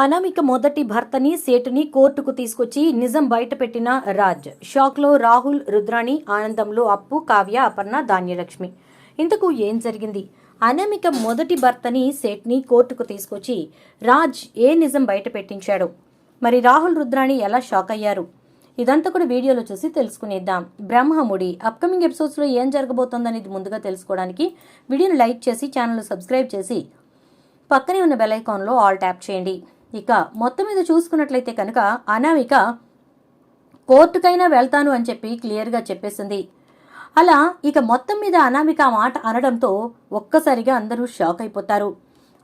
అనామిక మొదటి భర్తని సేటుని కోర్టుకు తీసుకొచ్చి నిజం బయటపెట్టిన రాజ్. షాక్లో రాహుల్ రుద్రాణి ఆనందంలో అప్పు కావ్య అపర్ణ ధాన్యలక్ష్మి. ఇంతకు ఏం జరిగింది? అనామిక మొదటి భర్తని సేట్ని కోర్టుకు తీసుకొచ్చి రాజ్ ఏ నిజం బయటపెట్టించాడు? మరి రాహుల్ రుద్రాణి ఎలా షాక్ అయ్యారు? ఇదంతా కూడా వీడియోలో చూసి తెలుసుకునేద్దాం. బ్రహ్మముడి అప్కమింగ్ ఎపిసోడ్స్లో ఏం జరగబోతోందనేది ముందుగా తెలుసుకోవడానికి వీడియోని లైక్ చేసి ఛానల్ సబ్స్క్రైబ్ చేసి పక్కనే ఉన్న బెల్ ఐకాన్లో ఆల్ ట్యాప్ చేయండి. ఇక మొత్తం మీద చూసుకున్నట్లయితే కనుక అనామిక కోర్టుకైనా వెళ్తాను అని చెప్పి క్లియర్గా చెప్పేసింది. అలా ఇక మొత్తం మీద అనామిక మాట అనడంతో ఒక్కసారిగా అందరూ షాక్ అయిపోతారు.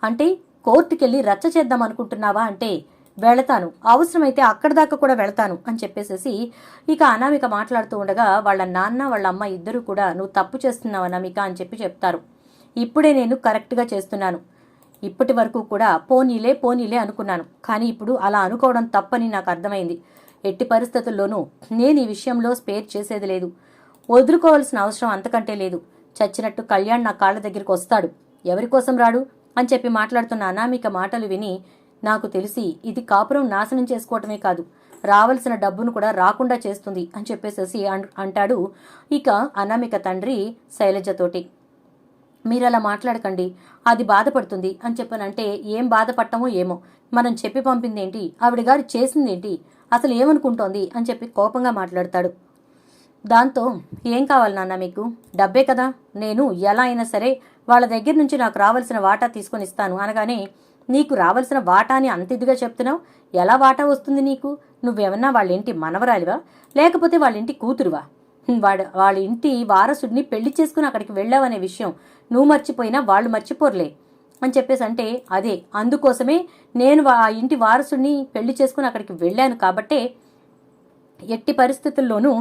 అంటే కోర్టుకెళ్ళి రచ్చ చేద్దాం అనుకుంటున్నావా అంటే వెళతాను. అవసరమైతే అక్కడి దాకా కూడా వెళతాను అని చెప్పేసేసి ఇక అనామిక మాట్లాడుతూ ఉండగా వాళ్ళ నాన్న వాళ్ళ అమ్మ ఇద్దరు కూడా నువ్వు తప్పు చేస్తున్నావు అనామిక అని చెప్పి చెప్తారు. ఇప్పుడే నేను కరెక్ట్గా చేస్తున్నాను. ఇప్పటి వరకు కూడా పోనీలే పోనీలే అనుకున్నాను. కానీ ఇప్పుడు అలా అనుకోవడం తప్పని నాకు అర్థమైంది. ఎట్టి పరిస్థితుల్లోనూ నేను ఈ విషయంలో స్పేర్ చేసేది లేదు. వదులుకోవాల్సిన అవసరం అంతకంటే లేదు. చచ్చినట్టు కళ్యాణ్ నా కాళ్ళ దగ్గరికి వస్తాడు. ఎవరి కోసం రాడు? అని చెప్పి మాట్లాడుతున్న అనామిక మాటలు విని నాకు తెలిసి ఇది కాపురం నాశనం చేసుకోవటమే కాదు. రావలసిన డబ్బును కూడా రాకుండా చేస్తుంది అని చెప్పేసేసి అంటాడు ఇక అనామిక తండ్రి శైలజతోటి. మీరు అలా మాట్లాడకండి అది బాధపడుతుంది అని చెప్పనంటే ఏం బాధపడటమో ఏమో. మనం చెప్పి పంపింది ఏంటి ఆవిడ గారు చేసింది ఏంటి అసలు ఏమనుకుంటోంది? అని చెప్పి కోపంగా మాట్లాడతాడు. దాంతో ఏం కావాలి నాన్న మీకు? డబ్బే కదా. నేను ఎలా అయినా సరే వాళ్ళ దగ్గర నుంచి నాకు రావాల్సిన వాటా తీసుకొని ఇస్తాను. అనగానే నీకు రావాల్సిన వాటాని అంత ఇదిగా చెప్తున్నావు? ఎలా వాటా వస్తుంది నీకు? నువ్వేమన్నా వాళ్ళ ఇంటి మనవరాలివా? లేకపోతే వాళ్ళ ఇంటి కూతురువా? వాడు వాళ్ళ ఇంటి వారసుడిని పెళ్ళి చేసుకుని అక్కడికి వెళ్ళావనే విషయం. నువ్వు మర్చిపోయినా వాళ్ళు మర్చిపోర్లే అని చెప్పేసి అంటే అదే అందుకోసమే నేను ఆ ఇంటి వారసుడిని పెళ్ళి చేసుకుని అక్కడికి వెళ్ళాను కాబట్టే ఎట్టి పరిస్థితుల్లోనూ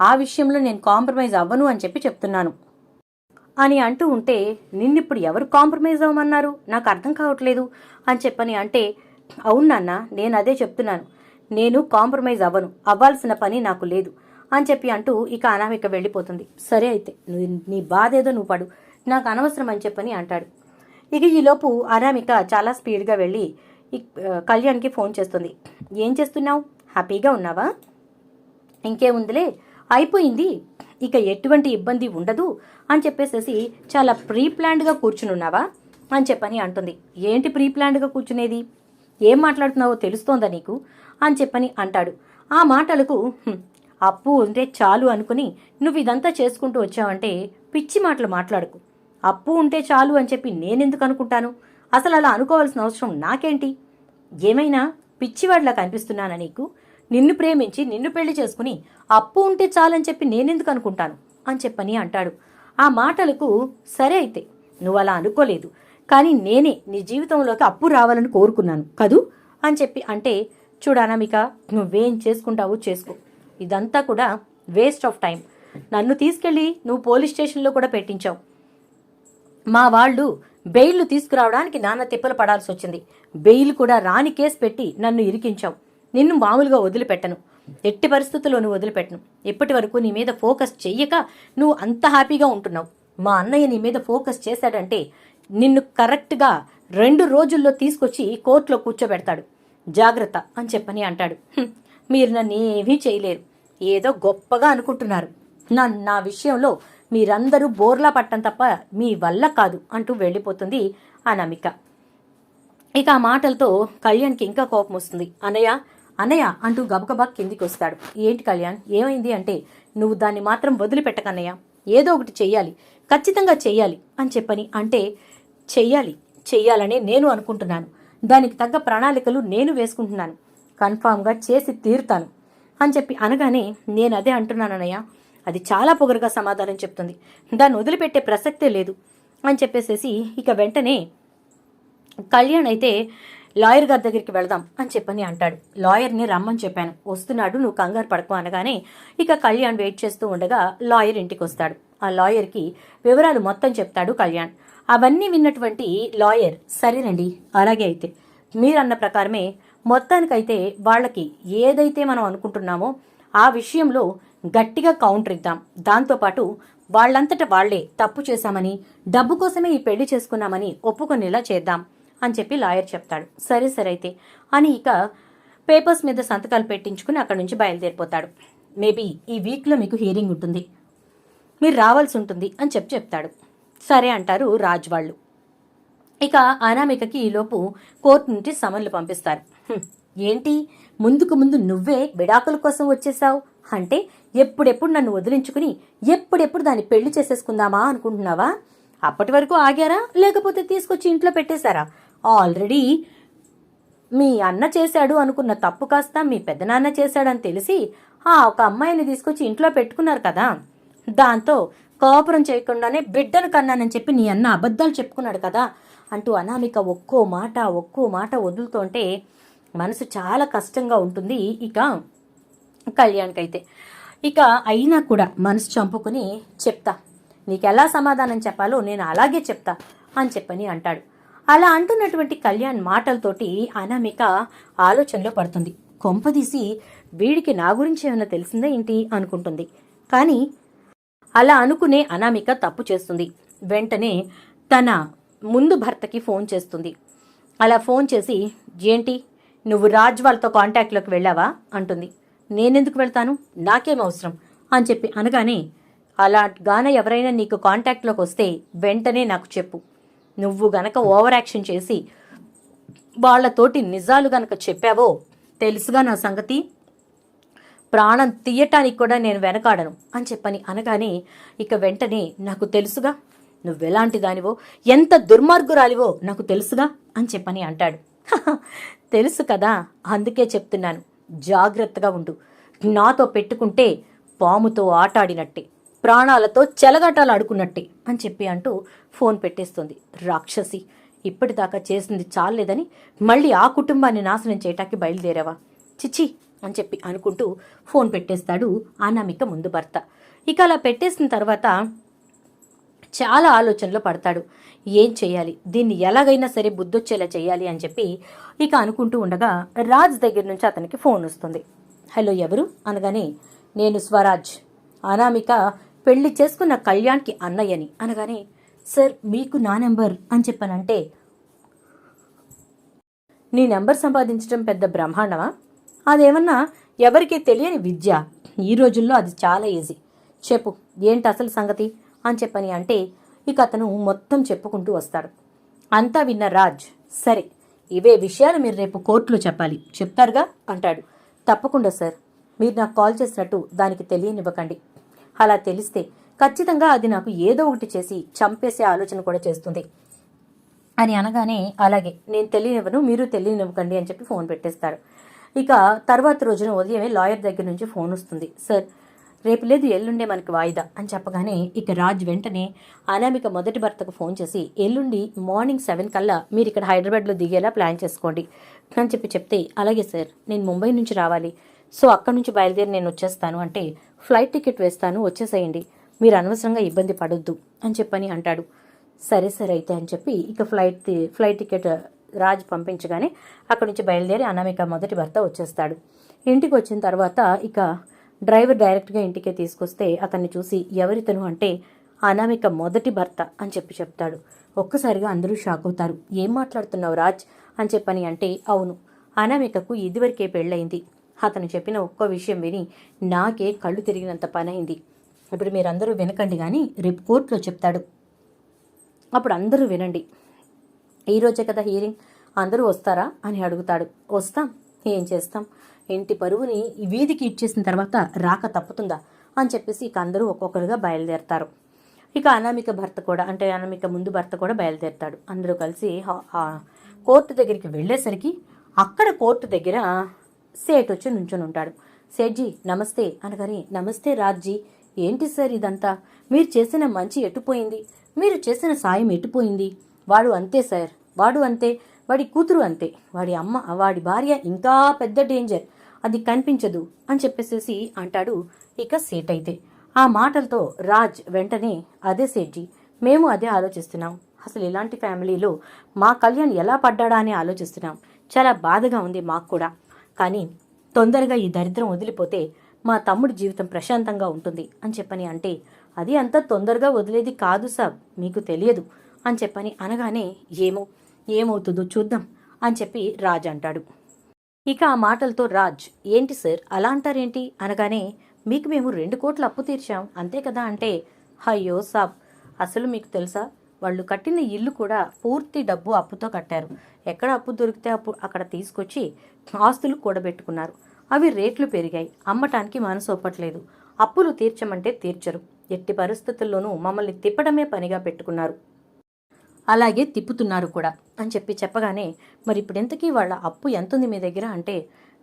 ఆ విషయంలో నేను కాంప్రమైజ్ అవ్వను అని చెప్పి చెప్తున్నాను. అని అంటూ ఉంటే నిన్నిప్పుడు ఎవరు కాంప్రమైజ్ అవ్వమన్నారు? నాకు అర్థం కావట్లేదు అని చెప్పని అంటే అవును నాన్న నేను అదే చెప్తున్నాను. నేను కాంప్రమైజ్ అవ్వను. అవ్వాల్సిన పని నాకు లేదు. అని చెప్పి అంటూ ఇక అనామిక వెళ్ళిపోతుంది. సరే అయితే నువ్వు నీ బాధ ఏదో నువ్వు పడు నాకు అనవసరం అని చెప్పని అంటాడు. ఇక ఈలోపు అనామిక చాలా స్పీడ్గా వెళ్ళి కళ్యాణ్కి ఫోన్ చేస్తుంది. ఏం చేస్తున్నావు? హ్యాపీగా ఉన్నావా? ఇంకేముందిలే అయిపోయింది. ఇక ఎటువంటి ఇబ్బంది ఉండదు అని చెప్పేసేసి చాలా ప్రీ ప్లాన్డ్గా కూర్చునున్నావా? అని చెప్పని అంటుంది. ఏంటి ప్రీ ప్లాన్డ్గా కూర్చునేది? ఏం మాట్లాడుతున్నావో తెలుస్తోందా నీకు? అని చెప్పని అంటాడు. ఆ మాటలకు అప్పు ఉంటే చాలు అనుకుని నువ్వు ఇదంతా చేసుకుంటూ వచ్చావంటే పిచ్చి మాటలు మాట్లాడుకు. అప్పు ఉంటే చాలు అని చెప్పి నేనెందుకు అనుకుంటాను? అసలు అలా అనుకోవాల్సిన అవసరం నాకేంటి? ఏమైనా పిచ్చివాడిలా కనిపిస్తున్నానా నీకు? నిన్ను ప్రేమించి నిన్ను పెళ్ళి చేసుకుని అప్పు ఉంటే చాలని చెప్పి నేనెందుకు అనుకుంటాను? అని చెప్పని అంటాడు. ఆ మాటలకు సరే అయితే నువ్వు అలా అనుకోలేదు. కానీ నేనే నీ జీవితంలోకి అప్పు రావాలని కోరుకున్నాను. కదూ? అని చెప్పి అంటే చూడనామిక నువ్వేం చేసుకుంటావో చేసుకో. ఇదంతా కూడా వేస్ట్ ఆఫ్ టైం నన్ను తీసుకెళ్ళి నువ్వు పోలీస్ స్టేషన్లో కూడా పెట్టించావు. మా వాళ్ళు బెయిల్ తీసుకురావడానికి నాన్న తిప్పలు పడాల్సి వచ్చింది. బెయిల్ కూడా రాని కేసు పెట్టి నన్ను ఇరికించావు. నిన్ను మామూలుగా వదిలిపెట్టను. ఎట్టి పరిస్థితుల్లోనూ వదిలిపెట్టను. ఇప్పటి వరకు నీ మీద ఫోకస్ చెయ్యక నువ్వు అంత హ్యాపీగా ఉంటున్నావు. మా అన్నయ్య నీ మీద ఫోకస్ చేశాడంటే నిన్ను కరెక్ట్గా రెండు రోజుల్లో తీసుకొచ్చి కోర్టులో కూర్చోబెడతాడు. జాగ్రత్త అని చెప్పని అంటాడు. మీరు నన్ను ఏమీ చేయలేరు. ఏదో గొప్పగా అనుకుంటున్నారు. నన్ను నా విషయంలో మీరందరూ బోర్లా పట్టం తప్ప మీ వల్ల కాదు అంటూ వెళ్ళిపోతుంది అనామిక. ఇక ఆ మాటలతో కళ్యాణ్కి ఇంకా కోపం వస్తుంది. అనయ్య అనయ్య అంటూ గబగబా కిందికి వస్తాడు. ఏంటి కళ్యాణ్ ఏమైంది అంటే నువ్వు దాన్ని మాత్రం వదిలిపెట్టకన్నయ్య ఏదో ఒకటి చెయ్యాలి. ఖచ్చితంగా చెయ్యాలి అని చెప్పని అంటే చెయ్యాలి. చెయ్యాలనే నేను అనుకుంటున్నాను. దానికి తగ్గ ప్రణాళికలు నేను వేసుకుంటున్నాను. కన్ఫామ్గా చేసి తీరుతాను అని చెప్పి అనగానే నేను అదే అంటున్నానన్నయ్య అది చాలా పొగరుగా సమాధానం చెప్తుంది. దాన్ని వదిలిపెట్టే ప్రసక్తే లేదు అని చెప్పేసేసి ఇక వెంటనే కళ్యాణ్ అయితే లాయర్ గారి దగ్గరికి వెళదాం అని చెప్పని అంటాడు. లాయర్ని రమ్మని చెప్పాను. వస్తున్నాడు నువ్వు కంగారు పడకు అనగానే ఇక కళ్యాణ్ వెయిట్ చేస్తూ ఉండగా లాయర్ ఇంటికి వస్తాడు. ఆ లాయర్కి వివరాలు మొత్తం చెప్తాడు కళ్యాణ్. అవన్నీ విన్నటువంటి లాయర్. సరేనండి. అలాగే అయితే. మీరన్న ప్రకారమే మొత్తానికైతే వాళ్ళకి ఏదైతే మనం అనుకుంటున్నామో ఆ విషయంలో గట్టిగా కౌంటర్ ఇద్దాం. దాంతోపాటు వాళ్ళంతట వాళ్ళే తప్పు చేశామని డబ్బు కోసమే ఈ పెళ్ళి చేసుకున్నామని ఒప్పుకునేలా చేద్దాం అని చెప్పి లాయర్ చెప్తాడు. సరే సరే అయితే. అని ఇక పేపర్స్ మీద సంతకాలు పెట్టించుకుని అక్కడి నుంచి బయలుదేరిపోతాడు. మేబీ ఈ వీక్లో మీకు హియరింగ్ ఉంటుంది. మీరు రావాల్సి ఉంటుంది అని చెప్పి చెప్తాడు. సరే అంటారు రాజ్ వాళ్ళు. ఇక అనామికకి ఈలోపు కోర్టు నుండి సమన్లు పంపిస్తారు. ఏంటి? ముందుకు ముందు నువ్వే విడాకుల కోసం వచ్చేసావు అంటే ఎప్పుడెప్పుడు నన్ను వదిలించుకుని ఎప్పుడెప్పుడు దాన్ని పెళ్ళి చేసేసుకుందామా అనుకుంటున్నావా? అప్పటి వరకు ఆగారా? లేకపోతే తీసుకొచ్చి ఇంట్లో పెట్టేశారా? ఆల్రెడీ మీ అన్న చేశాడు అనుకున్న తప్పు కాస్త మీ పెద్దనాన్న చేశాడని తెలిసి ఆ ఒక అమ్మాయిని తీసుకొచ్చి ఇంట్లో పెట్టుకున్నారు కదా. దాంతో కాపురం చేయకుండానే బిడ్డను కన్నానని చెప్పి నీ అన్న అబద్ధాలు చెప్పుకున్నాడు కదా. అంటూ అనామిక ఒక్కో మాట ఒక్కో మాట వదులుతుంటే మనసు చాలా కష్టంగా ఉంటుంది. ఇక కళ్యాణ్కైతే. ఇక అయినా కూడా మనసు చంపుకుని చెప్తా. నీకు ఎలా సమాధానం చెప్పాలో నేను అలాగే చెప్తా అని చెప్పని అంటాడు. అలా అంటున్నటువంటి కళ్యాణ్ మాటలతోటి అనామిక ఆలోచనలో పడుతుంది. కొంపదీసి వీడికి నా గురించి ఏమైనా తెలిసిందే ఏంటి అనుకుంటుంది. కానీ అలా అనుకునే అనామిక తప్పు చేస్తుంది. వెంటనే తన ముందు భర్తకి ఫోన్ చేస్తుంది. అలా ఫోన్ చేసి ఏంటి నువ్వు రాజ్ వాళ్ళతో కాంటాక్ట్లోకి వెళ్ళావా? అంటుంది. నేనెందుకు వెళ్తాను? నాకేం అవసరం? అని చెప్పి అనగానే అలా గాన ఎవరైనా నీకు కాంటాక్ట్లోకి వస్తే వెంటనే నాకు చెప్పు. నువ్వు గనక ఓవర్ యాక్షన్ చేసి వాళ్ళతోటి నిజాలు గనక చెప్పావో తెలుసుగా నా సంగతి? ప్రాణం తీయటానికి కూడా నేను వెనకాడను. అని చెప్పని అనగానే ఇక వెంటనే నాకు తెలుసుగా. నువ్వెలాంటి దానివో ఎంత దుర్మార్గురాలివో నాకు తెలుసుగా అని చెప్పని అంటాడు. తెలుసు కదా అందుకే చెప్తున్నాను. జాగ్రత్తగా ఉండు. నాతో పెట్టుకుంటే పాముతో ఆటాడినట్టే ప్రాణాలతో చెలగాటాలు ఆడుకున్నట్టే అని చెప్పి అంటూ ఫోన్ పెట్టేస్తుంది. రాక్షసి ఇప్పటిదాకా చేసింది చాలేదని మళ్ళీ ఆ కుటుంబాన్ని నాశనం చేయటానికి బయలుదేరావా? చిచి అని చెప్పి అనుకుంటూ ఫోన్ పెట్టేస్తాడు అనామిక ముందు భర్త. ఇక అలా పెట్టేసిన తర్వాత చాలా ఆలోచనలో పడతాడు. ఏం చేయాలి? దీన్ని ఎలాగైనా సరే బుద్ధొచ్చేలా చేయాలి అని చెప్పి ఇక అనుకుంటూ ఉండగా రాజ్ దగ్గర నుంచి అతనికి ఫోన్ వస్తుంది. హలో ఎవరు? అనగానే నేను స్వరాజ్. అనామిక పెళ్ళి చేసుకున్న కళ్యాణ్కి అన్నయ్యని. అనగానే సార్ మీకు నా నెంబర్ అని చెప్పానంటే నీ నెంబర్ సంపాదించడం పెద్ద బ్రహ్మాండమా? అదేమన్నా ఎవరికీ తెలియని విద్య. ఈ రోజుల్లో అది చాలా ఈజీ. చెప్పు ఏంటి అసలు సంగతి? అని చెప్పని అంటే ఇక అతను మొత్తం చెప్పుకుంటూ వస్తాడు. అంతా విన్న రాజ్ సరే ఇవే విషయాలు మీరు రేపు కోర్టులో చెప్పాలి చెప్తారుగా? అంటాడు. తప్పకుండా సార్. మీరు నాకు కాల్ చేసినట్టు దానికి తెలియనివ్వకండి. అలా తెలిస్తే ఖచ్చితంగా అది నాకు ఏదో ఒకటి చేసి చంపేసే ఆలోచన కూడా చేస్తుంది. అని అనగానే అలాగే నేను తెలియనివ్వను మీరు తెలియనివ్వకండి అని చెప్పి ఫోన్ పెట్టేస్తాడు ఇక తర్వాత రోజున ఉదయమే లాయర్ దగ్గర నుంచి ఫోన్ వస్తుంది. సార్ రేపు లేదు ఎల్లుండే మనకి వాయిదా అని చెప్పగానే ఇక రాజ్ వెంటనే అనామిక మొదటి భర్తకు ఫోన్ చేసి ఎల్లుండి మార్నింగ్ సెవెన్ కల్లా మీరు ఇక్కడ హైదరాబాద్లో దిగేలా ప్లాన్ చేసుకోండి అని చెప్పి చెప్తే అలాగే సార్ నేను ముంబై నుంచి రావాలి. సో అక్కడి నుంచి బయలుదేరి నేను వచ్చేస్తాను అంటే ఫ్లైట్ టికెట్ వేస్తాను వచ్చేసేయండి. మీరు అనవసరంగా ఇబ్బంది పడొద్దు అని చెప్పని అంటాడు. సరే సరే అయితే అని చెప్పి ఇక ఫ్లైట్ ఫ్లైట్ టికెట్ రాజ్ పంపించగానే అక్కడి నుంచి బయలుదేరి అనామిక మొదటి భర్త వచ్చేస్తాడు. ఇంటికి వచ్చిన తర్వాత ఇక డ్రైవర్ డైరెక్ట్గా ఇంటికే తీసుకొస్తే అతన్ని చూసి ఎవరితను అంటే అనామిక మొదటి భర్త అని చెప్పి చెప్తాడు. ఒక్కసారిగా అందరూ షాక్ అవుతారు. ఏం మాట్లాడుతున్నావు రాజ్? అని చెప్పని అంటే అవును అనామికకు ఇదివరకే పెళ్ళయింది. అతను చెప్పిన ఒక్కో విషయం విని నాకే కళ్ళు తిరిగినంత పనైంది ఇప్పుడు మీరందరూ వినకండి కానీ రేపు కోర్టులో చెప్తాడు. అప్పుడు అందరూ వినండి. ఈ రోజే కదా హీరింగ్? అందరూ వస్తారా? అని అడుగుతాడు. వస్తాం. ఏం చేస్తాం? ఇంటి పరువుని వీధికి ఇచ్చేసిన తర్వాత రాక తప్పుతుందా అని చెప్పేసి ఇక అందరూ ఒక్కొక్కరుగా బయలుదేరతారు. ఇక అనామిక భర్త కూడా అంటే అనామిక ముందు భర్త కూడా బయలుదేరతాడు. అందరూ కలిసి కోర్టు దగ్గరికి వెళ్ళేసరికి అక్కడ కోర్టు దగ్గర సేట్ వచ్చి నుంచొని ఉంటాడు. సేట్జీ నమస్తే అనగానే నమస్తే రాజ్జీ ఏంటి సార్ ఇదంతా? మీరు చేసిన మంచి ఎటుపోయింది? మీరు చేసిన సాయం ఎటుపోయింది? వాడు అంతే సార్ వాడు అంతే. వాడి కూతురు అంతే. వాడి అమ్మ వాడి భార్య ఇంకా పెద్ద డేంజర్ అది కనిపించదు అని చెప్పేసేసి అంటాడు. ఇక సేట్ అయితే. ఆ మాటలతో రాజ్ వెంటనే అదే సేట్జీ మేము అదే ఆలోచిస్తున్నాం. అసలు ఇలాంటి ఫ్యామిలీలో మా కళ్యాణ్ ఎలా పడ్డాడా అని ఆలోచిస్తున్నాం. చాలా బాధగా ఉంది మాకు కూడా. కానీ తొందరగా ఈ దరిద్రం వదిలిపోతే మా తమ్ముడి జీవితం ప్రశాంతంగా ఉంటుంది అని చెప్పని అంటే అది అంత తొందరగా వదిలేది కాదు సాబ్ మీకు తెలియదు అని చెప్పని అనగానే ఏమో ఏమవుతుందో చూద్దాం అని చెప్పి రాజ్ అంటాడు. ఇక ఆ మాటలతో రాజ్ ఏంటి సార్ అలా అంటారేంటి? అనగానే మీకు మేము రెండు కోట్లు అప్పు తీర్చాం అంతే కదా? అంటే అయ్యో సాబ్ అసలు మీకు తెలుసా? వాళ్ళు కట్టిన ఇల్లు కూడా పూర్తి డబ్బు అప్పుతో కట్టారు. ఎక్కడ అప్పు దొరికితే అప్పు అక్కడ తీసుకొచ్చి ఆస్తులు కూడబెట్టుకున్నారు. అవి రేట్లు పెరిగాయి. అమ్మటానికి మనసు ఒప్పట్లేదు. అప్పులు తీర్చమంటే తీర్చరు. ఎట్టి పరిస్థితుల్లోనూ మమ్మల్ని తిప్పడమే పనిగా పెట్టుకున్నారు. అలాగే తిప్పుతున్నారు కూడా అని చెప్పి చెప్పగానే మరి ఇప్పుడు ఎంతకీ వాళ్ళ అప్పు ఎంత ఉంది మీ దగ్గర? అంటే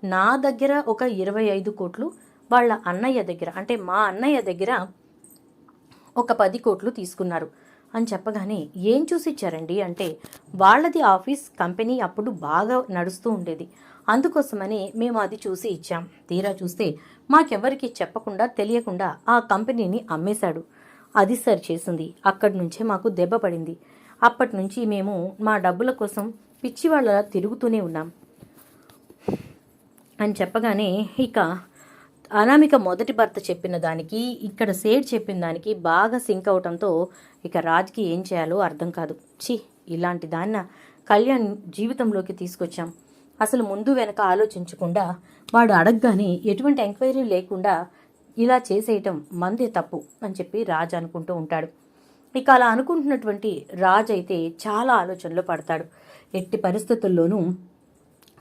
నా దగ్గర ఒక ఇరవై ఐదు కోట్లు వాళ్ళ అన్నయ్య దగ్గర అంటే మా అన్నయ్య దగ్గర ఒక పది కోట్లు తీసుకున్నారు. అని చెప్పగానే ఏం చూసి ఇచ్చారండి అంటే వాళ్ళది ఆఫీస్ కంపెనీ అప్పుడు బాగా నడుస్తూ ఉండేది. అందుకోసమని మేము అది చూసి ఇచ్చాం. తీరా చూస్తే మాకెవ్వరికి చెప్పకుండా తెలియకుండా ఆ కంపెనీని అమ్మేశాడు. అది సరి చేసింది. అక్కడి నుంచే మాకు దెబ్బ పడింది. అప్పటి నుంచి మేము మా డబ్బుల కోసం పిచ్చి వాళ్ళ తిరుగుతూనే ఉన్నాం. అని చెప్పగానే ఇక అనామిక మొదటి భర్త చెప్పిన దానికి ఇక్కడ సేడ్ చెప్పిన దానికి బాగా సింక్ అవటంతో ఇక రాజ్కి ఏం చేయాలో అర్థం కాదు. ఛీ ఇలాంటి దాన్న కళ్యాణ్ జీవితంలోకి తీసుకొచ్చాం. అసలు ముందు వెనక ఆలోచించకుండా వాడు అడగగానే ఎటువంటి ఎంక్వైరీ లేకుండా ఇలా చేసేయటం మందే తప్పు అని చెప్పి రాజ్ అనుకుంటూ ఉంటాడు. ఇక అలా అనుకుంటున్నటువంటి రాజ్ అయితే చాలా ఆలోచనలో పడతాడు. ఎట్టి పరిస్థితుల్లోనూ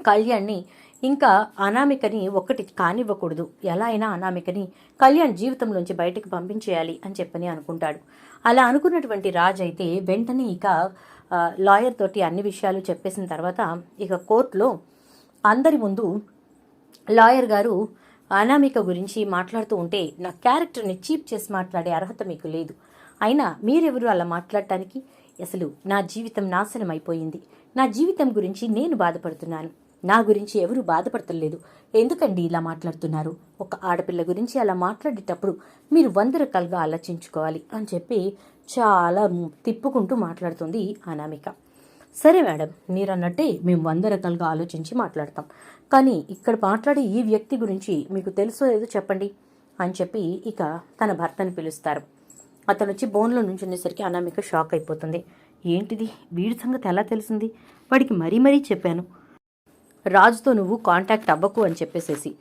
కళ్యాణ్ని ఇంకా అనామికని ఒక్కటి కానివ్వకూడదు. ఎలా అయినా అనామికని కళ్యాణ్ జీవితంలోంచి బయటకు పంపించేయాలి అని చెప్పని అనుకుంటాడు. అలా అనుకున్నటువంటి రాజ్ అయితే వెంటనే ఇక లాయర్ తోటి అన్ని విషయాలు చెప్పేసిన తర్వాత ఇక కోర్టులో అందరి ముందు లాయర్ గారు అనామిక గురించి మాట్లాడుతూ ఉంటే నా క్యారెక్టర్ని చీప్ చేసి మాట్లాడే అర్హత మీకు లేదు. అయినా మీరెవరు అలా మాట్లాడటానికి? అసలు నా జీవితం నాశనం అయిపోయింది నా జీవితం గురించి నేను బాధపడుతున్నాను. నా గురించి ఎవరు బాధపడతలేదు. ఎందుకండి ఇలా మాట్లాడుతున్నారు? ఒక ఆడపిల్ల గురించి అలా మాట్లాడేటప్పుడు మీరు వంద రకాలుగా ఆలోచించుకోవాలి అని చెప్పి చాలా తిప్పుకుంటూ మాట్లాడుతుంది అనామిక. సరే మేడం మీరు అన్నట్టే మేము వంద రకాలుగా ఆలోచించి మాట్లాడతాం. కానీ ఇక్కడ మాట్లాడే ఈ వ్యక్తి గురించి మీకు తెలుసో లేదో చెప్పండి అని చెప్పి ఇక తన భర్తని పిలుస్తారు. అతను వచ్చి బోన్లో నుంచునేసరికి అనామిక షాక్ అయిపోతుంది. ఏంటిది? వీడి సంగతి ఎలా తెలిసింది? వాడికి మరీ మరీ చెప్పాను. రాజుతో నువ్వు కాంటాక్ట్ అవ్వకు అని చెప్పేసేసి.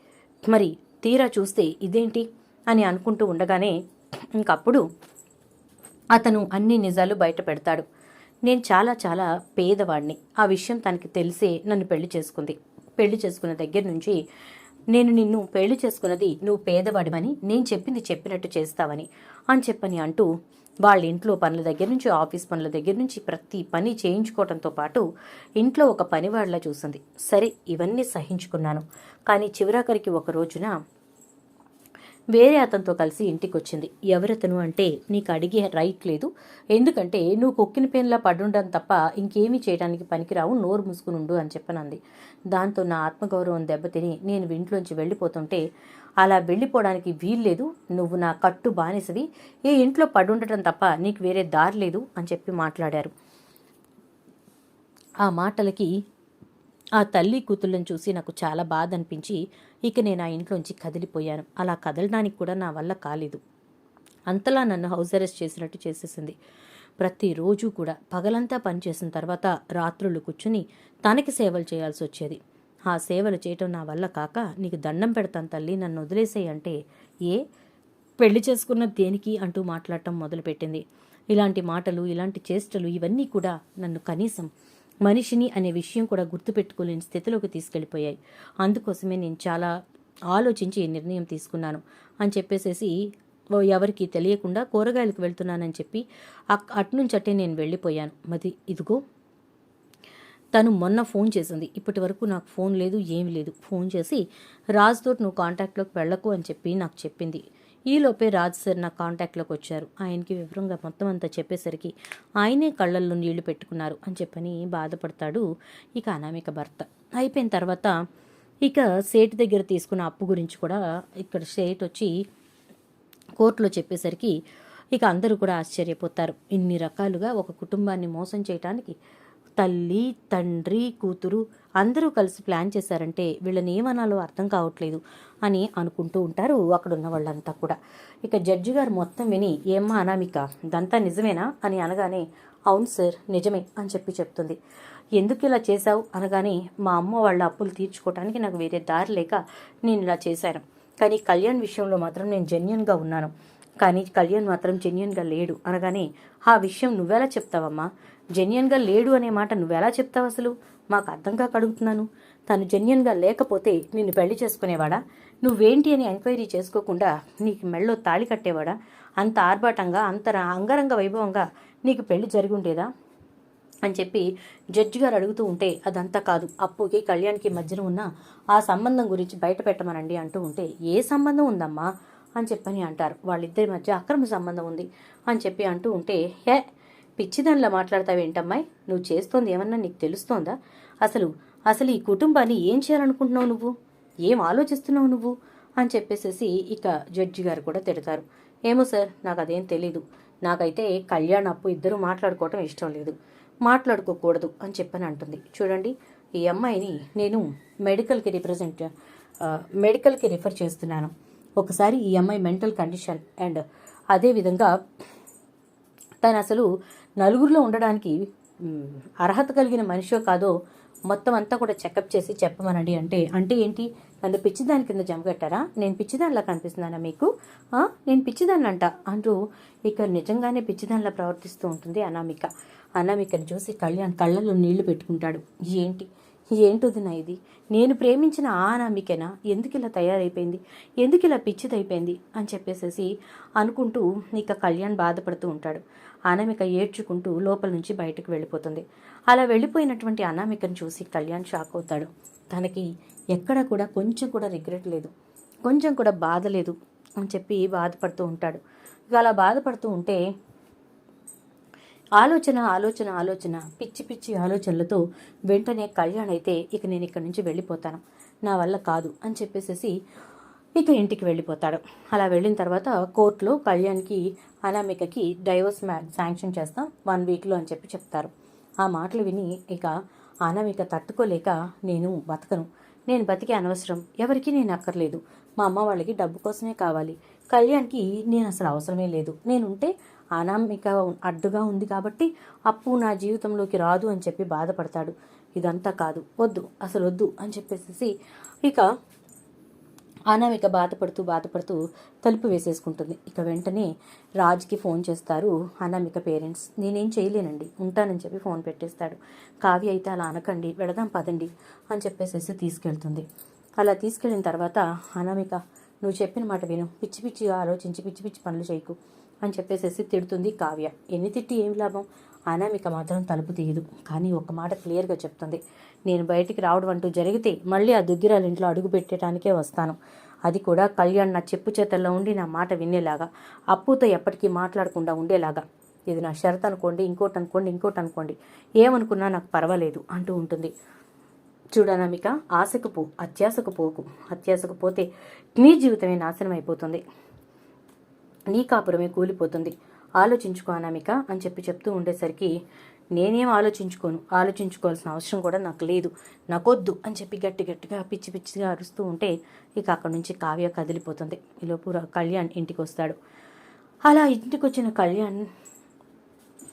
మరి తీరా చూస్తే ఇదేంటి? అని అనుకుంటూ ఉండగానే ఇంకప్పుడు అతను అన్ని నిజాలు బయట పెడతాడు. నేను చాలా చాలా పేదవాడిని. ఆ విషయం తనకి తెలిసే నన్ను పెళ్ళి చేసుకుంది. పెళ్ళి చేసుకున్న దగ్గర నుంచి నేను నిన్ను పెళ్ళి చేసుకున్నది నువ్వు పేదవాడివని నేను చెప్పింది చెప్పినట్టు చేస్తావని అని చెప్పని అంటూ వాళ్ళ ఇంట్లో పనుల దగ్గర నుంచి ఆఫీస్ పనుల దగ్గర నుంచి ప్రతి పని చేయించుకోవడంతో పాటు ఇంట్లో ఒక పనివాడిలా చూసింది. సరే ఇవన్నీ సహించుకున్నాను. కానీ చివరాఖరికి ఒక రోజున వేరే అతనితో కలిసి ఇంటికి వచ్చింది ఎవరతను అంటే నీకు అడిగే రైట్ లేదు. ఎందుకంటే నువ్వు కొక్కిన పేన్లా పడుండడం తప్ప ఇంకేమీ చేయడానికి పనికిరావు నోరు మూసుకునుండు అని చెప్పనంది. దాంతో నా ఆత్మగౌరవం దెబ్బతిని నేను ఇంట్లోంచి వెళ్ళిపోతుంటే అలా వెళ్ళిపోవడానికి వీల్లేదు. నువ్వు నా కట్టు బానిసవి. ఏ ఇంట్లో పడుండటం తప్ప నీకు వేరే దారి లేదు అని చెప్పి మాట్లాడారు. ఆ మాటలకి ఆ తల్లి కూతుళ్ళని చూసి నాకు చాలా బాధ అనిపించి ఇక నేను ఆ ఇంట్లోంచి కదిలిపోయాను. అలా కదలడానికి కూడా నా వల్ల కాలేదు. అంతలా నన్ను హౌస్ అరెస్ట్ చేసినట్టు చేసేసింది. ప్రతిరోజు కూడా పగలంతా పనిచేసిన తర్వాత రాత్రులు కూర్చుని తనకి సేవలు చేయాల్సి వచ్చేది. ఆ సేవలు చేయటం నా వల్ల కాక నీకు దండం పెడతాను తల్లి నన్ను వదిలేసేయి అంటే ఏ? పెళ్ళి చేసుకున్న దేనికి అంటూ మాట్లాడటం మొదలుపెట్టింది. ఇలాంటి మాటలు ఇలాంటి చేష్టలు ఇవన్నీ కూడా నన్ను కనీసం మనిషిని అనే విషయం కూడా గుర్తుపెట్టుకోలేని స్థితిలోకి తీసుకెళ్ళిపోయాయి. అందుకోసమే నేను చాలా ఆలోచించి ఈ నిర్ణయం తీసుకున్నాను అని చెప్పేసేసి ఎవరికి తెలియకుండా కూరగాయలకు వెళ్తున్నానని చెప్పి అక్- అట్నుంచి అట్టే నేను వెళ్ళిపోయాను. మరి ఇదిగో తను మొన్న ఫోన్ చేసింది. ఇప్పటి వరకు నాకు ఫోన్ లేదు ఏమి లేదు. ఫోన్ చేసి రాజుతో నువ్వు కాంటాక్ట్లోకి వెళ్ళకు అని చెప్పి నాకు చెప్పింది. ఈలోపే రాజ్ సార్ నా కాంటాక్ట్లోకి వచ్చారు. ఆయనకి వివరంగా మొత్తం అంతా చెప్పేసరికి ఆయనే కళ్ళల్లో నీళ్ళు పెట్టుకున్నారు అని చెప్పని బాధపడతాడు ఇక అనామిక భర్త. అయిపోయిన తర్వాత ఇక సేటు దగ్గర తీసుకున్న అప్పు గురించి కూడా ఇక్కడ సేట్ వచ్చి కోర్టులో చెప్పేసరికి ఇక అందరూ కూడా ఆశ్చర్యపోతారు. ఇన్ని రకాలుగా ఒక కుటుంబాన్ని మోసం చేయటానికి తల్లి తండ్రి కూతురు అందరూ కలిసి ప్లాన్ చేశారంటే వీళ్ళని ఏమనాలో అర్థం కావట్లేదు అని అనుకుంటూ ఉంటారు అక్కడ ఉన్న వాళ్ళంతా కూడా. ఇక జడ్జి గారు మొత్తం విని ఏమ్మా అనామిక ఇదంతా నిజమేనా? అని అనగానే అవును సార్ నిజమే అని చెప్పి చెప్తుంది. ఎందుకు ఇలా చేశావు? అనగానే మా అమ్మ వాళ్ళ అప్పులు తీర్చుకోవడానికి నాకు వేరే దారి లేక నేను ఇలా చేశాను. కానీ కళ్యాణ్ విషయంలో మాత్రం నేను జెన్యున్గా ఉన్నాను. కానీ కళ్యాణ్ మాత్రం జెన్యున్గా లేడు. అనగానే ఆ విషయం నువ్వెలా చెప్తావమ్మా? జెన్యున్గా లేడు అనే మాట నువ్వెలా చెప్తావు అసలు? మాకు అర్థం కాక అడుగుతున్నాను. తను జెన్యున్గా లేకపోతే నిన్ను పెళ్ళి చేసుకునేవాడా? నువ్వేంటి అని ఎంక్వైరీ చేసుకోకుండా నీకు మెళ్ళో తాళి కట్టేవాడా? అంత ఆర్భాటంగా అంత అంగరంగ వైభవంగా నీకు పెళ్ళి జరిగి ఉండేదా? అని చెప్పి జడ్జి గారు అడుగుతూ ఉంటే అదంతా కాదు. అప్పుకి కళ్యాణ్కి మధ్యన ఉన్న ఆ సంబంధం గురించి బయట పెట్టమనండి అంటూ ఉంటే ఏ సంబంధం ఉందమ్మా? అని చెప్పని అంటారు. వాళ్ళిద్దరి మధ్య అక్రమ సంబంధం ఉంది అని చెప్పి అంటూ ఉంటే హే పిచ్చిదానిలా మాట్లాడతావేంటమ్మాయి? నువ్వు చేస్తోంది ఏమన్నా నీకు తెలుస్తోందా? అసలు అసలు ఈ కుటుంబాన్ని ఏం చేయాలనుకుంటున్నావు నువ్వు? ఏం ఆలోచిస్తున్నావు నువ్వు? అని చెప్పేసేసి ఇక జడ్జి గారు కూడా తిడతారు. ఏమో సార్ నాకు అదేం తెలీదు. నాకైతే కళ్యాణ్ అప్పు ఇద్దరు మాట్లాడుకోవటం ఇష్టం లేదు. మాట్లాడుకోకూడదు అని చెప్పని అంటుంది. చూడండి ఈ అమ్మాయిని నేను మెడికల్కి రిప్రజెంట్ మెడికల్కి రిఫర్ చేస్తున్నాను. ఒకసారి ఈ అమ్మాయి మెంటల్ కండిషన్ అండ్ అదేవిధంగా తను అసలు నలుగురిలో ఉండడానికి అర్హత కలిగిన మనిషో కాదో మొత్తం అంతా కూడా చెకప్ చేసి చెప్పమనండి అంటే అంటే ఏంటి? నన్ను పిచ్చిదాని కింద జమగట్టారా నేను పిచ్చిదానిలా కనిపిస్తున్నానా మీకు? నేను పిచ్చిదాన్ని అంట అంటూ ఇక నిజంగానే పిచ్చిదానిలా ప్రవర్తిస్తూ ఉంటుంది అనామిక. అనామికను చూసి కళ్యాణ్ కళ్ళల్లో నీళ్ళు పెట్టుకుంటాడు. ఏంటి? ఏంటది నా ఇది? నేను ప్రేమించిన ఆ అనామికేనా? ఎందుకు ఇలా తయారైపోయింది? ఎందుకు ఇలా పిచ్చిదైపోయింది? అని చెప్పేసేసి అనుకుంటూ ఇక కళ్యాణ్ బాధపడుతూ ఉంటాడు. అనామిక ఏడ్చుకుంటూ లోపల నుంచి బయటకు వెళ్ళిపోతుంది. అలా వెళ్ళిపోయినటువంటి అనామికను చూసి కళ్యాణ్ షాక్ అవుతాడు. తనకి ఎక్కడ కూడా కొంచెం కూడా రిగ్రెట్ లేదు. కొంచెం కూడా బాధ లేదు అని చెప్పి బాధపడుతూ ఉంటాడు. ఇక అలా బాధపడుతూ ఉంటే ఆలోచన ఆలోచన ఆలోచన పిచ్చి పిచ్చి ఆలోచనలతో వెంటనే కళ్యాణ్ అయితే ఇక నేను ఇక్కడి నుంచి వెళ్ళిపోతాను. నా వల్ల కాదు అని చెప్పేసేసి ఇక ఇంటికి వెళ్ళిపోతాడు. అలా వెళ్ళిన తర్వాత కోర్టులో కళ్యాణ్కి అనామికకి డైవర్స్ మ్యా శాంక్షన్ చేస్తాం. వన్ వీక్లో అని చెప్పి చెప్తారు. ఆ మాటలు విని ఇక అనామిక తట్టుకోలేక నేను బతకను. నేను బతికే అనవసరం. ఎవరికి నేను అక్కర్లేదు. మా అమ్మ వాళ్ళకి డబ్బు కోసమే కావాలి. కళ్యాణ్కి నేను అసలు అవసరమే లేదు. నేనుంటే అనామిక అడ్డుగా ఉంది కాబట్టి అప్పు నా జీవితంలోకి రాదు అని చెప్పి బాధపడతాడు. ఇదంతా కాదు. వద్దు. అసలు వద్దు అని చెప్పేసి ఇక అనామిక బాధపడుతూ బాధపడుతూ తలుపు వేసేసుకుంటుంది. ఇక వెంటనే రాజ్కి ఫోన్ చేస్తారు అనామిక పేరెంట్స్. నేనేం చేయలేనండి ఉంటానని చెప్పి ఫోన్ పెట్టేస్తాడు. కావ్య అయితే అలా అనకండి వెళదాం పదండి అని చెప్పేసేసి తీసుకెళ్తుంది. అలా తీసుకెళ్ళిన తర్వాత అనామిక నువ్వు చెప్పిన మాట విను. పిచ్చి పిచ్చిగా ఆలోచించి పిచ్చి పిచ్చి పనులు చేయకు అని చెప్పేసేసి తిడుతుంది కావ్య. ఎన్ని తిట్టి ఏం లాభం? అనామిక మాత్రం తలుపు తీయదు. కానీ ఒక మాట క్లియర్గా చెప్తుంది. నేను బయటికి రావడం అంటూ జరిగితే మళ్ళీ ఆ దుగ్గిరాల ఇంట్లో అడుగు పెట్టేటానికే వస్తాను. అది కూడా కళ్యాణ్ నా చెప్పు చేతల్లో ఉండి నా మాట వినేలాగా అప్పుతో ఎప్పటికీ మాట్లాడకుండా ఉండేలాగా. ఇది నా షరత్ అనుకోండి ఇంకోటి అనుకోండి ఇంకోటి అనుకోండి. ఏమనుకున్నా నాకు పర్వాలేదు అంటూ ఉంటుంది. చూడనమిక ఆశకు పో అత్యాశకు పోకు. అత్యాశకు పోతే నీ జీవితమే నాశనం అయిపోతుంది. నీ కాపురమే కూలిపోతుంది. ఆలోచించుకో అనామిక అని చెప్పి చెప్తూ ఉండేసరికి నేనేం ఆలోచించుకోను? ఆలోచించుకోవాల్సిన అవసరం కూడా నాకు లేదు. నాకొద్దు అని చెప్పి గట్టి గట్టిగా పిచ్చి పిచ్చిగా అరుస్తూ ఉంటే ఇక అక్కడి నుంచి కావ్య కదిలిపోతుంది. ఈలోపు కళ్యాణ్ ఇంటికి వస్తాడు అలా ఇంటికి వచ్చిన కళ్యాణ్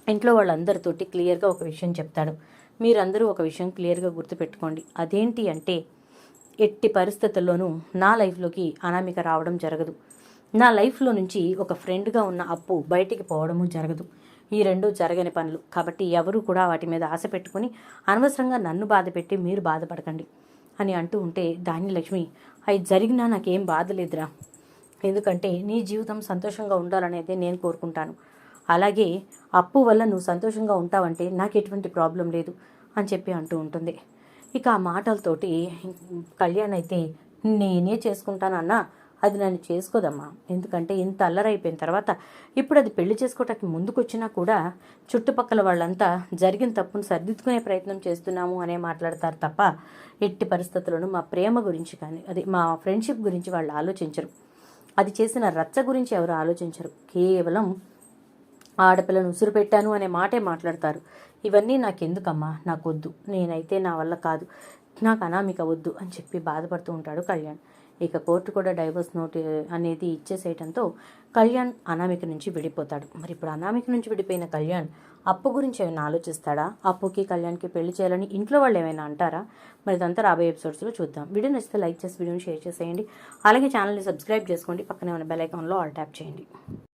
ఇంట్లో వాళ్ళందరితోటి క్లియర్గా ఒక విషయం చెప్తాడు. మీరందరూ ఒక విషయం క్లియర్గా గుర్తుపెట్టుకోండి. అదేంటి అంటే ఎట్టి పరిస్థితుల్లోనూ నా లైఫ్లోకి అనామిక రావడం జరగదు. నా లైఫ్లో నుంచి ఒక ఫ్రెండ్గా ఉన్న అప్పు బయటికి పోవడము జరగదు. ఈ రెండు జరగని పనులు. కాబట్టి ఎవరు కూడా వాటి మీద ఆశ పెట్టుకుని అనవసరంగా నన్ను బాధ పెట్టి మీరు బాధపడకండి అని అంటూ ఉంటే ధాన్యలక్ష్మి అవి జరిగినా నాకేం బాధ లేదురా. ఎందుకంటే నీ జీవితం సంతోషంగా ఉండాలనేది నేను కోరుకుంటాను. అలాగే అప్పు వల్ల నువ్వు సంతోషంగా ఉంటావంటే నాకు ఎటువంటి ప్రాబ్లం లేదు అని చెప్పి అంటూ ఉంటుంది. ఇక ఆ మాటలతోటి కళ్యాణ్ అయితే నేనే చేసుకుంటానన్నా అది నన్ను చేసుకోదమ్మా. ఎందుకంటే ఇంత అల్లరైపోయిన తర్వాత ఇప్పుడు అది పెళ్ళి చేసుకోవటానికి ముందుకొచ్చినా కూడా చుట్టుపక్కల వాళ్ళంతా జరిగిన తప్పును సర్దిద్దుకునే ప్రయత్నం చేస్తున్నాము అనే మాట్లాడతారు తప్ప ఎట్టి పరిస్థితుల్లోనూ మా ప్రేమ గురించి కానీ అది మా ఫ్రెండ్షిప్ గురించి వాళ్ళు ఆలోచించరు. అది చేసిన రచ్చ గురించి ఎవరు ఆలోచించరు. కేవలం ఆడపిల్లను ఉసురు పెట్టాను అనే మాటే మాట్లాడతారు. ఇవన్నీ నాకెందుకమ్మా? నాకొద్దు. నేనైతే నా వల్ల కాదు. నాకు అనామిక వద్దు అని చెప్పి బాధపడుతూ ఉంటాడు కళ్యాణ్. ఇక కోర్టు కూడా డైవర్స్ నోట్ అనేది ఇచ్చేసేయడంతో కళ్యాణ్ అనామిక నుంచి విడిపోతాడు. మరి ఇప్పుడు అనామిక నుంచి విడిపోయిన కళ్యాణ్ అప్పు గురించి ఏమైనా ఆలోచిస్తాడా? అప్పుకి కళ్యాణ్కి పెళ్ళి చేయాలని ఇంట్లో వాళ్ళు ఏమైనా అంటారా? మరి ఇదంతా రాబోయే ఎపిసోడ్స్లో చూద్దాం. వీడియో నచ్చితే లైక్ చేసి వీడియోని షేర్ చేసేయండి. అలాగే ఛానల్ని సబ్స్క్రైబ్ చేసుకోండి. పక్కనే ఉన్న బెల్ ఐకాన్లో ఆల్ ట్యాప్ చేయండి.